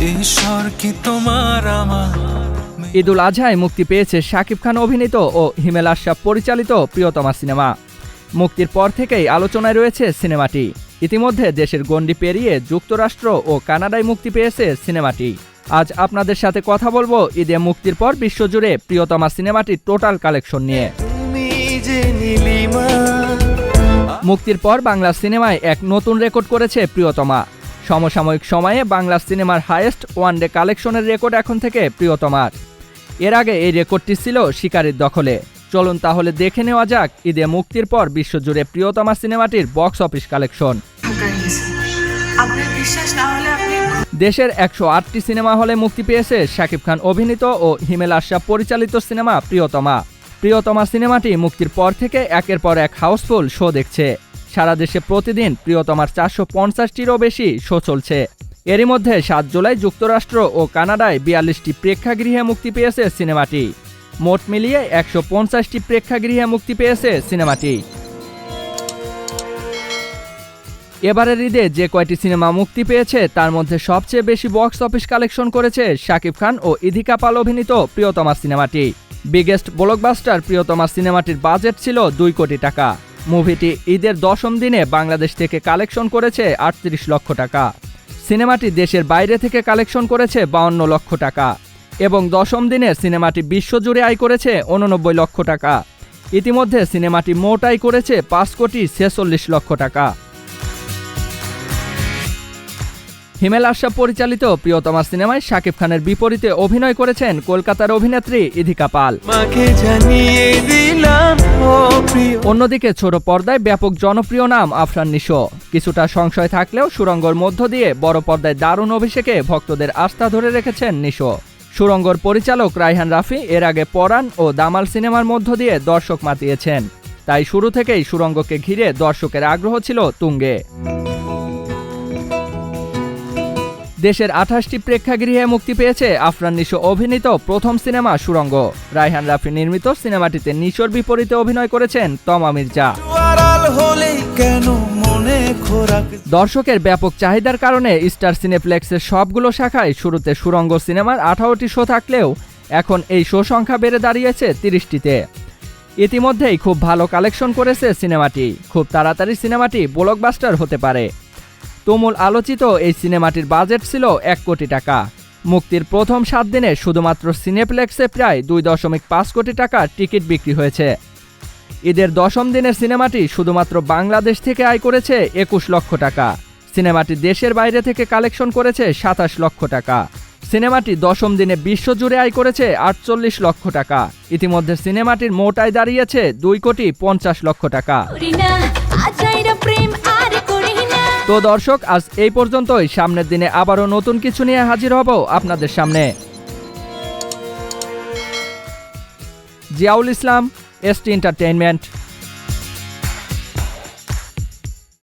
ঈশ্বর কি তোমার আমার? ঈদুল আজহায় মুক্তি পেয়েছে শাকিব খান অভিনীত ও হিমেল আশরাফ পরিচালিত প্রিয়তমা সিনেমা। মুক্তির পর থেকেই আলোচনায় রয়েছে সিনেমাটি। ইতিমধ্যে দেশের গণ্ডি পেরিয়ে যুক্তরাষ্ট্র ও কানাডায় মুক্তি পেয়েছে সিনেমাটি। আজ আপনাদের সাথে কথা বলব ঈদে মুক্তির পর বিশ্বজুড়ে প্রিয়তমা সিনেমাটির টোটাল কালেকশন নিয়ে। মুক্তির পর বাংলা সিনেমায় এক নতুন রেকর্ড করেছে প্রিয়তমা। সমসাময়িক সময়ে বাংলা সিনেমার হায়েস্ট ওয়ান ডে কালেকশনের রেকর্ড এখন থেকে প্রিয়তমার। এর আগে এই রেকর্ডটি ছিল শিকারীর দখলে। চলুন তাহলে দেখে নেওয়া যাক ঈদে মুক্তির পর বিশ্বজুড়ে প্রিয়তমা সিনেমাটির বক্স অফিস কালেকশন। দেশের একশো আটটি সিনেমা হলে মুক্তি পেয়েছে শাকিব খান অভিনীত ও হিমেল আশরাফ পরিচালিত সিনেমা প্রিয়তমা। প্রিয়তমা সিনেমাটি মুক্তির পর থেকে একের পর এক হাউসফুল শো দেখছে। সারা দেশে প্রতিদিন প্রিয়তমার চারশো পঞ্চাশটিরও বেশি শো চলছে। এরই মধ্যে সাত জুলাই যুক্তরাষ্ট্র ও কানাডায় বিয়াল্লিশটি প্রেক্ষাগৃহে মুক্তি পেয়েছে সিনেমাটি। মোট মিলিয়ে একশো পঞ্চাশটি প্রেক্ষাগৃহে মুক্তি পেয়েছে সিনেমাটি। এবারের ঈদে যে কয়টি সিনেমা মুক্তি পেয়েছে, তার মধ্যে সবচেয়ে বেশি বক্স অফিস কালেকশন করেছে শাকিব খান ও ইধিকা পাল অভিনীত প্রিয়তমা সিনেমাটি। বিগেস্ট ব্লকবাস্টার প্রিয়তমা সিনেমাটির বাজেট ছিল দুই কোটি টাকা। মুভিটি ঈদের দশম দিনে বাংলাদেশ থেকে কালেকশন করেছে আটত্রিশ লক্ষ টাকা। সিনেমাটি দেশের বাইরে থেকে কালেকশন করেছে বাউন্ন লক্ষ টাকা এবং দশম দিনে সিনেমাটি বিশ্বজুড়ে আয় করেছে উননব্বই লক্ষ টাকা। ইতিমধ্যে সিনেমাটি মোট আয় করেছে পাঁচ কোটি ছেচল্লিশ লক্ষ টাকা। হিমেল আশা পরিচালিত প্রিয়তমা সিনেমায় শাকিব খানের বিপরীতে অভিনয় করেছেন কলকাতার অভিনেত্রী ইধিকা পাল। মাকে জানিয়ে অন্যদিকে ছোট পর্দায় ব্যাপক জনপ্রিয় নাম আফরান নিশো। কিছুটা সংশয় থাকলেও সুরঙ্গর মধ্য দিয়ে বড় পর্দায় দারুণ অভিষেকে ভক্তদের আস্থা ধরে রেখেছেন নিশো। সুরঙ্গর পরিচালক রাইহান রাফি এর আগে পরাণ ও দামাল সিনেমার মধ্য দিয়ে দর্শক মাতিয়েছেন। তাই শুরু থেকেই সুরঙ্গকে ঘিরে দর্শকের আগ্রহ ছিল তুঙ্গে। দেশের আঠাশটি প্রেক্ষাগৃহে মুক্তি পেয়েছে আফরান নিশো অভিনীত প্রথম সিনেমা সুরঙ্গ। রায়হান রাফি নির্মিত সিনেমাটিতে নিশোর বিপরীতে অভিনয় করেছেন তমা মির্জা। দর্শকের ব্যাপক চাহিদার কারণে স্টার সিনেপ্লেক্সের সবগুলো শাখায় শুরুতে সুরঙ্গ সিনেমার আঠারোটি শো থাকলেও এখন এই শো সংখ্যা বেড়ে দাঁড়িয়েছে তিরিশটিতে। ইতিমধ্যেই খুব ভালো কালেকশন করেছে সিনেমাটি। খুব তাড়াতাড়ি সিনেমাটি ব্লকবাস্টার হতে পারে। তুমুল আলোচিত এই সিনেমাটির বাজেট ছিল এক কোটি টাকা। মুক্তির প্রথম সাত দিনে শুধুমাত্র সিনেপ্লেক্সে প্রায় দুই দশমিক পাঁচ কোটি টাকার টিকিট বিক্রি হয়েছে। ঈদের দশম দিনের সিনেমাটি শুধুমাত্র বাংলাদেশ থেকে আয় করেছে একুশ লক্ষ টাকা। সিনেমাটি দেশের বাইরে থেকে কালেকশন করেছে সাতাশ লক্ষ টাকা। সিনেমাটি দশম দিনে বিশ্বজুড়ে আয় করেছে আটচল্লিশ লক্ষ টাকা। ইতিমধ্যে সিনেমাটির মোট আয় দাঁড়িয়েছে দুই কোটি পঞ্চাশ লক্ষ টাকা। তো দর্শক, আজ এই পর্যন্তই। সামনের দিনে আবারও নতুন কিছু নিয়ে হাজির হব আপনাদের সামনে। Ziaul Islam, S T entertainment.